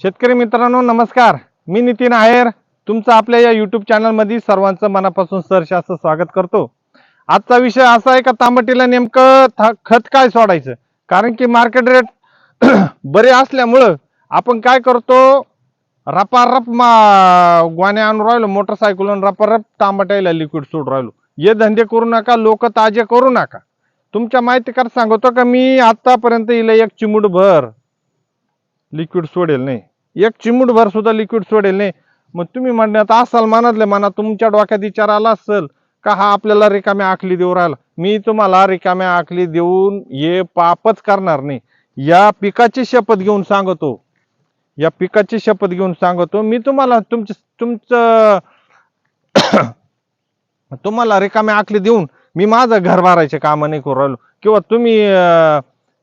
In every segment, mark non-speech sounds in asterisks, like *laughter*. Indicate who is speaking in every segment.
Speaker 1: शेतकरी मित्रांनो नमस्कार. मी नितीन आहेर. तुमचं आपल्या या युट्यूब चॅनलमध्ये सर्वांचं मनापासून सरश असं स्वागत करतो. आजचा विषय असा आहे का तांबटीला नेमकं खत काय सोडायचं? कारण की मार्केट रेट *clears throat* बरे असल्यामुळं आपण काय करतो रपारप मा ग्वाने आणून राहिलो मोटरसायकल रपारप तांबट्याला लिक्विड सोडून राहिलो. हे धंदे करू नका लोक ताजे करू नका. तुमच्या माहितीकार सांगतो का मी आतापर्यंत इला एक चिमूट भर लिक्विड सोडेल नाही. एक चिमूटभर सुद्धा लिक्विड सोडेल नाही. मग तुम्ही म्हणण्यात असाल मनातले मना तुमच्या डोक्यात विचार आला असेल का हा आपल्याला रिकाम्या आखली देऊ राहिला? मी तुम्हाला रिकाम्या आखली देऊन हे पापच करणार नाही. या पिकाची शपथ घेऊन सांगतो. या पिकाची शपथ घेऊन सांगतो. मी तुम्हाला तुमचं तुमचं *coughs* तुम्हाला रिकाम्या आखली देऊन मी माझं घर भरायचे कामं नाही करू राहिलो. किंवा तुम्ही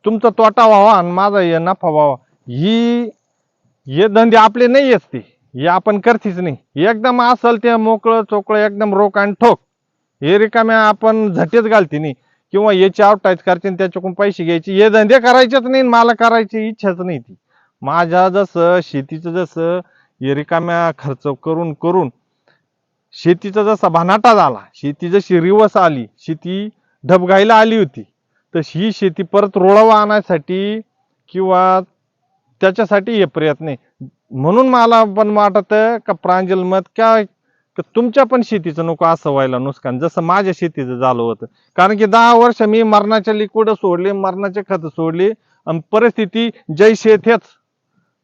Speaker 1: तुमचा तोटा व्हावा आणि माझा हे नफा व्हावा. ही हे धंदे आपले नाही असते हे आपण करतीच नाही. एकदम असल ते मोकळं चोकळं एकदम रोक आणि ठोक. हे रिकाम्या आपण झटेच घालते नाही. किंवा याची आवटायच करते त्याच्याकडून पैसे घ्यायचे. हे धंदे करायचेच नाही आणि मला करायची इच्छाच नाही ती. माझ्या जसं शेतीचं जसं हे रिकाम्या खर्च करून करून शेतीचा जसा भानाटा झाला शेती जशी रिवस आली शेती ढबगाईला आली होती तशी ही शेती परत रोळावा आणण्यासाठी किंवा त्याच्यासाठी हे प्रयत्न आहे. म्हणून मला पण वाटत का प्रांजल मत काय का तुमच्या पण शेतीचं नको असं व्हायला नुकसान जसं माझ्या शेतीचं झालं होतं. कारण की दहा वर्ष मी मरणाच्या लिक्विड सोडले मरणाचे खत सोडले आणि परिस्थिती जय तेच.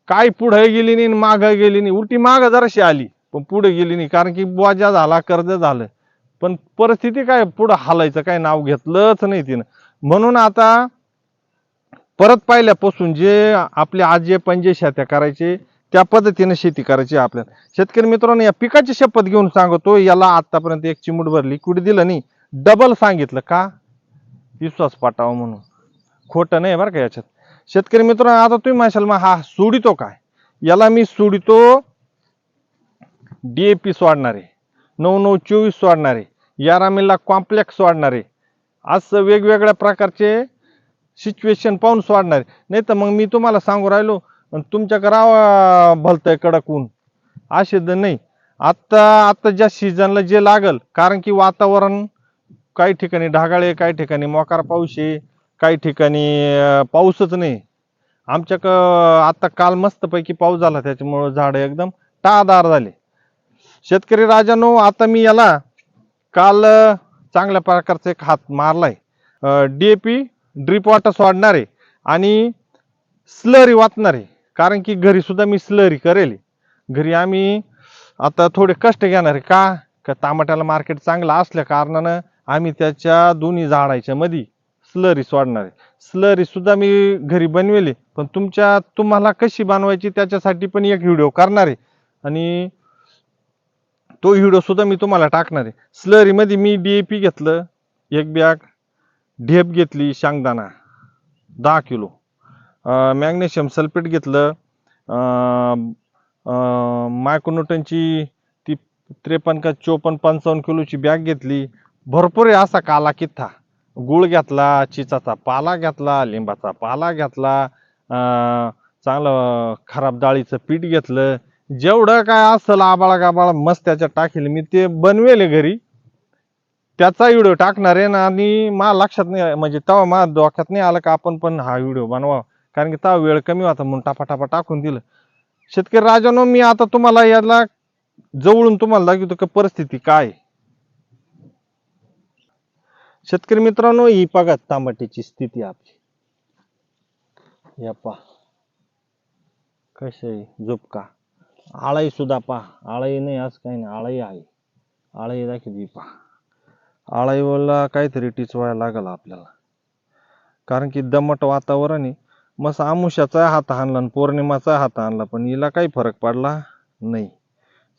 Speaker 1: काय पुढे गेली नाही मागं गेली नाही. उलटी माग जराशी आली पण पुढे गेली नाही. कारण की बोजा झाला कर्ज झालं. पण परिस्थिती काय पुढं हालायचं काय नाव घेतलंच नाही तिनं. म्हणून आता परत पाहिल्यापासून जे आपले आजे पंजे शेत्या करायचे त्या पद्धतीने शेती करायची आपल्याला. शेतकरी मित्रांनो या पिकाची शपथ घेऊन सांगतो याला आतापर्यंत एक चिमूटभर लिक्विड दिलं नाही डबल सांगितलं का? विश्वास पाटावा म्हणून. खोटं नाही बरं का याच्यात. शेतकरी मित्रांनो आता तुम्ही म्हणशाल मग हा सोडितो काय? याला मी सोडितो डी ए पी सोडणारे नऊ नऊ चोवीस सोडणारे यारामीला कॉम्प्लेक्स सोडणारे असं वेगवेगळ्या प्रकारचे सिच्युएशन पाहून सोडणार. नाही तर मग मी तुम्हाला सांगू राहिलो तुमच्या राव भलतंय कडक ऊन. असे तर नाही. आत्ता आत्ता ज्या सीझनला जे लागल कारण की वातावरण काही ठिकाणी ढगाळ आहे काही ठिकाणी मोकार पाऊस आहे काही ठिकाणी पाऊसच नाही. आमच्याकडं आत्ता काल मस्तपैकी पाऊस झाला त्याच्यामुळं झाडं एकदम टाळदार झाले. शेतकरी राजानो आता मी याला काल चांगल्या प्रकारचा एक हात मारलाय. पी ड्रीप वॉटर सोडणार आहे आणि स्लरी वाचणार आहे कारण की घरी सुद्धा मी स्लरी करेल. घरी आम्ही आता थोडे कष्ट घेणार आहे. का? का टमाट्याला मार्केट चांगलं असल्या कारणानं आम्ही त्याच्या दोन्ही झाडाच्या मध्ये स्लरी सोडणार आहे. स्लरी सुद्धा मी घरी बनवेली. पण तुमच्या तुम्हाला कशी बनवायची त्याच्यासाठी पण एक व्हिडिओ करणार आहे. आणि तो व्हिडिओ सुद्धा मी तुम्हाला टाकणार आहे. स्लरीमध्ये मी डी ए पी घेतलं. एक बॅग ढेप घेतली शेंगदाणा दहा किलो. मॅग्नेशियम सल्फेट घेतलं मायक्रोन्यूटनची ती त्रेपन्न का चोपन्न पंचावन्न किलोची बॅग घेतली. भरपूर आहे असा काला कित्था गुळ घेतला चिचाचा पाला घेतला लिंबाचा पाला घेतला चांगलं खराब डाळीचं पीठ घेतलं. जेवढं काय असलं आबाळा गाबाळा मस्त त्याच्यात टाकेल. मी ते बनवेल घरी. त्याचा व्हिडिओ टाकणार आहे ना आणि मला लक्षात नाही म्हणजे तेव्हा मला डोक्यात नाही आलं का आपण पण हा व्हिडिओ बनवा कारण की तेव्हा वेळ कमी होता म्हणून टापाटापा टाकून दिलं. शेतकरी राजानो मी आता तुम्हाला याला जवळून तुम्हाला दाखवतो का परिस्थिती काय शेतकरी मित्रांनो ही बघा तांबटीची स्थिती आपली. या पा कशी झोपका आळाई सुद्धा पहा. आळाई नाही आज काही नाही. आळाई आहे. आळाई दाखवली पहा. आळाईवला काहीतरी टिचवायला लागला आपल्याला. कारण की दमट वातावरण आहे. मस्त आमुष्याचा हात आणला आणि पौर्णिमाचा हात आणला पण हिला काही फरक पडला नाही.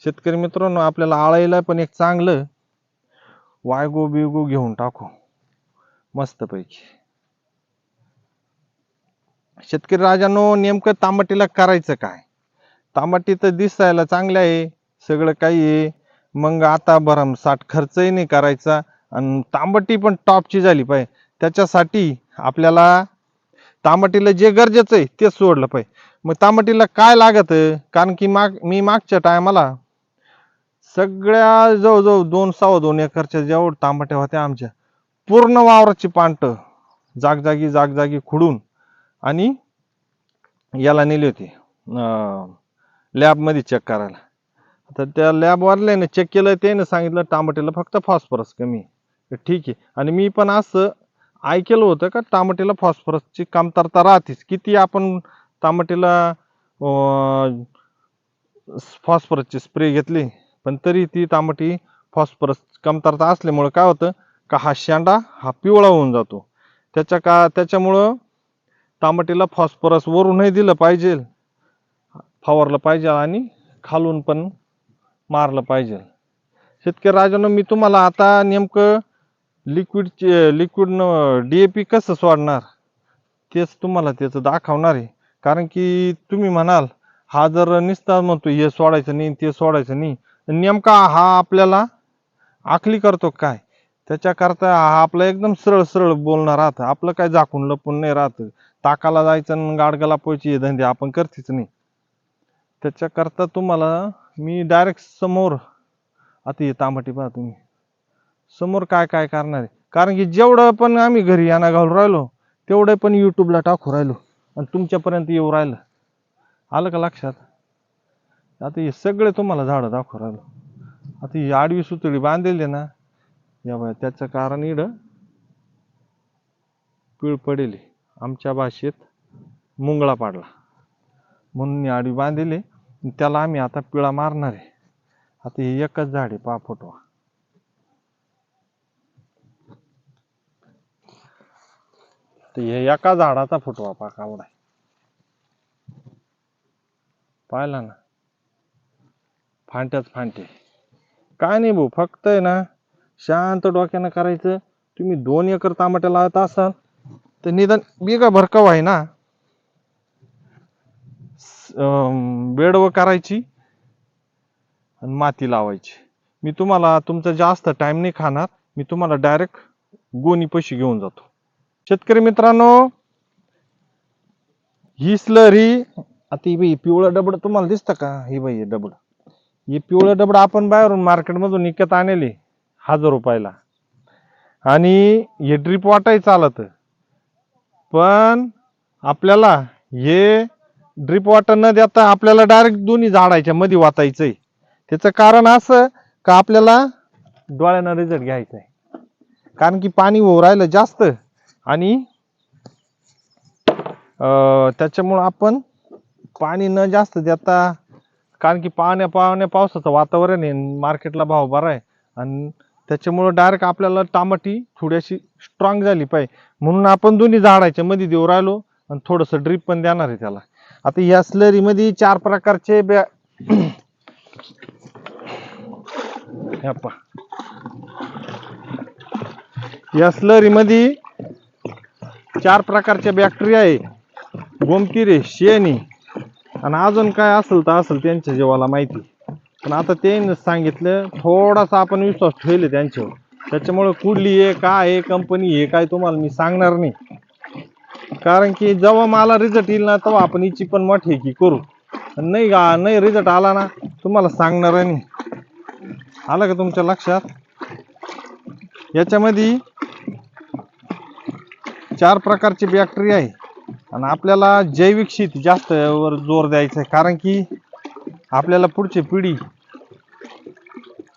Speaker 1: शेतकरी मित्रांनो आपल्याला आळाईला पण एक चांगलं वायगो बिगो घेऊन टाकू. मस्तपैकी. शेतकरी राजानो नेमकं तांबटीला करायचं काय? तांबटी तर दिसायला चांगलं आहे सगळं काही आहे. मग आता भरमसाठ खर्चही नाही करायचा. आणि तांबटी पण टॉपची झाली पाहिजे त्याच्यासाठी आपल्याला तांबटीला जे गरजेचं आहे ते सोडलं पाहिजे मग तांबटीला काय लागत? कारण की माग मी मागच्या टायमाला सगळ्या जवळजवळ दोन सव्वा दोन एकरच्या जेवढ तांबट्या होत्या आमच्या पूर्ण वावराची पांट जागजागी जागजागी खुडून आणि याला नेली होती लॅबमध्ये चेक करायला. तर त्या लॅबवाल्याने चेक केलं त्याने सांगितलं तांबटीला फक्त फॉस्फरस कमी तर ठीक आहे. आणि मी पण असं ऐकलं होतं का टामाट्याला फॉस्फरसची कमतरता राहतेच. किती आपण टामाट्याला फॉस्फरसची स्प्रे घेतली पण तरी ती तांबटी फॉस्फरस कमतरता असल्यामुळं काय होतं का हा शेंडा हा पिवळा होऊन जातो. त्याच्या का त्याच्यामुळं तांबटीला फॉस्फरस वरूनही दिलं पाहिजे फवारलं पाहिजे आणि खालून पण मारलं पाहिजे. शेतकरी राजानं मी तुम्हाला आता नेमकं लिक्विडचे लिक्विडनं डी ए पी कसं सोडणार? तेच तुम्हाला त्याचं दाखवणार आहे. कारण की तुम्ही म्हणाल हा जर निस्तार म्हणतो हे सोडायचं नाही ते सोडायचं नाही. नेमका हा आपल्याला आखली करतो काय? त्याच्याकरता हा आपला एकदम सरळ सरळ बोलणं राहतं आपलं काय झाकून लपून नाही राहत. ताकाला जायचं आणि गाडगाला पोहायची हे धंदे आपण करतेच नाही. त्याच्याकरता तुम्हाला मी डायरेक्ट समोर आता हे तांबटी पहा तुम्ही. समोर काय काय करणार आहे? कारण की जेवढं पण आम्ही घरी यांना घालून राहिलो तेवढं पण युट्यूबला टाकू राहिलो आणि तुमच्यापर्यंत येऊ राहिलं. आलं का लक्षात? आता हे सगळे तुम्हाला झाडं दाखवू राहिलो. आता ही आडवी सुतळी बांधलेली ना या बाय त्याचं कारण इड पिळ पडेल. आमच्या भाषेत मुंगळा पाडला. म्हणून आडवी बांधलेली त्याला आम्ही आता पिळा मारणार आहे. आता हे एकच झाड आहे पा फोटो. तर हे एका झाडाचा फुटवा पहा कावडा पाहिला ना? फांट्याच फांटे. काय नाही भाऊ फक्त आहे ना शांत डोक्यानं करायचं. तुम्ही दोन एकर तांबट्या लावत असाल तर निदान बिगा भरकाव आहे ना. स- बेडवं करायची आणि माती लावायची. मी तुम्हाला तुमचा जास्त टाइम नाही खाणार. मी तुम्हाला डायरेक्ट गोणी पैसे घेऊन जातो. शेतकरी मित्रांनो ही स्लरी आता ही बाई पिवळं डबड तुम्हाला दिसतं का? ही बाई हे डबड. हे पिवळं डबड आपण बाहेरून मार्केटमधून विकत आणले हजार रुपयाला. आणि हे ड्रीप वाटाही चालत. पण आपल्याला हे ड्रीप वाटा न देता आपल्याला डायरेक्ट दोन्ही झाडायच्या मध्ये वाचायचंय त्याचं कारण असं का आपल्याला डोळ्यानं रिझल्ट घ्यायचा आहे. कारण की पाणी होऊ राहिलं जास्त आणि त्याच्यामुळं आपण पाणी न जास्त देता कारण की पाण्या पाण्या पावसाचं वातावरण आहे मार्केटला भाव बरा आहे. आणि त्याच्यामुळं डायरेक्ट आपल्याला टामाटी थोडीशी स्ट्रॉंग झाली पाहिजे. म्हणून आपण दोन्ही झाडाच्या मध्ये देऊ राहिलो आणि थोडंसं ड्रीप पण देणार आहे त्याला. आता या स्लरी मध्ये चार प्रकारचे बॅ ह्या या स्लरी मध्ये चार प्रकारच्या बॅक्टेरिया आहे. गोमतीरे शेणी आणि अजून काय असेल तर असेल त्यांच्या जीवाला माहिती. पण आता ते सांगितलं थोडासा आपण विश्वास ठेवले त्यांच्यावर. त्याच्यामुळे कुठली आहे काय आहे कंपनी आहे काय तुम्हाला मी सांगणार नाही. कारण की जेव्हा मला रिझल्ट येईल ना तेव्हा आपण हिची पण मोठी की करू. आणि नाही गा नाही रिझल्ट आला ना तुम्हाला सांगणार नाही आलं का तुमच्या लक्षात? याच्यामध्ये चार प्रकारचे बॅक्टेरिया आहे. आणि आपल्याला जैविक शेती जास्त वर जोर द्यायचा आहे. कारण की आपल्याला पुढची पिढी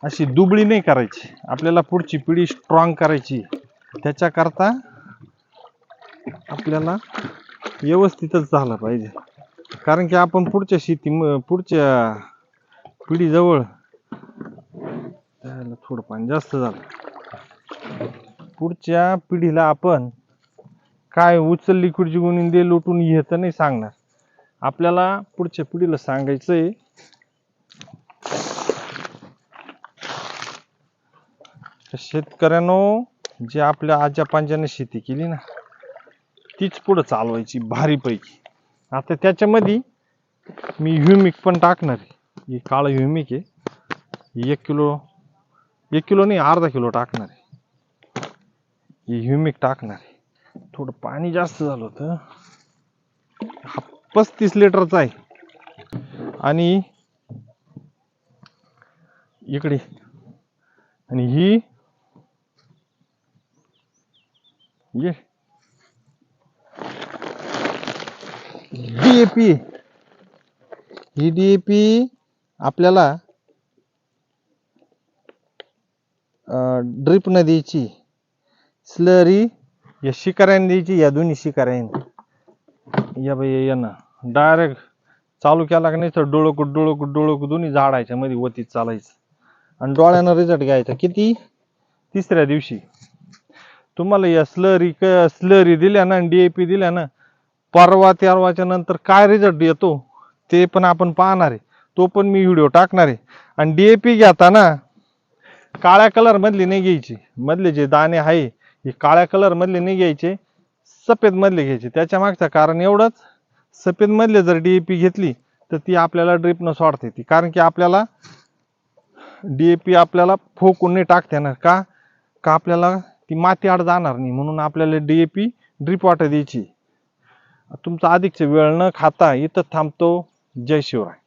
Speaker 1: अशी दुबळी नाही करायची. आपल्याला पुढची पिढी स्ट्रॉंग करायची. त्याच्याकरता आपल्याला व्यवस्थितच झालं पाहिजे. कारण की आपण पुढच्या शेती पुढच्या पिढीजवळ त्याला थोडं पाणी जास्त झालं. पुढच्या पिढीला आपण काय उचल लिक्विड गुणी दे लुटून येतं तर नाही सांगणार. आपल्याला पुढच्या पिढीला सांगायचंय शेतकऱ्यानो जे आपल्या आजा पांजाने शेती केली ना तीच पुढं चालवायची भारीपैकी. आता त्याच्यामध्ये मी ह्युमिक पण टाकणार आहे. हे काळं ह्युमिक आहे. एक किलो एक किलो नाही अर्धा किलो टाकणार आहे. हे ह्युमिक टाकणार आहे. थोडं पाणी जास्त झालं होतं. हा पस्तीस लिटरचा आहे. आणि इकडे. आणि ही ये. डीएपी ही डीएपी आपल्याला ड्रिप नदीची स्लरी या शिकाऱ्याने द्यायची या दोन्ही शिकाऱ्याने. या बाई या ना डायरेक्ट चालू केला का नाही तर डोळक डोळक डोळक दोन्ही झाडायच्या मध्ये वतीत चालायचं. आणि डोळ्यानं रिझल्ट घ्यायचा. किती? तिसऱ्या दिवशी. तुम्हाला या स्लरी क स्लरी दिल्या ना डीएपी दिल्या ना परवा तेरवाच्या नंतर काय रिझल्ट येतो ते पण आपण पाहणार आहे. तो पण मी व्हिडिओ टाकणार आहे. आणि डीएपी घेताना काळ्या कलर मधली नाही घ्यायची. मधले जे दाणे आहे हे काळ्या कलर मधले नाही घ्यायचे सफेद मधले घ्यायचे. त्याच्या मागचं कारण एवढंच सफेद मधले जर डीएपी घेतली तर ती आपल्याला ड्रिपनं सोडते ती. कारण की आपल्याला डीएपी आपल्याला फोकून नाही टाकते ना. का? का आपल्याला ती माती आड जाणार नाही. म्हणून आपल्याला डीएपी ड्रिप वाटर द्यायची. तुमचा अधिकचा वेळ न खाता इथं थांबतो. जय शिवराय.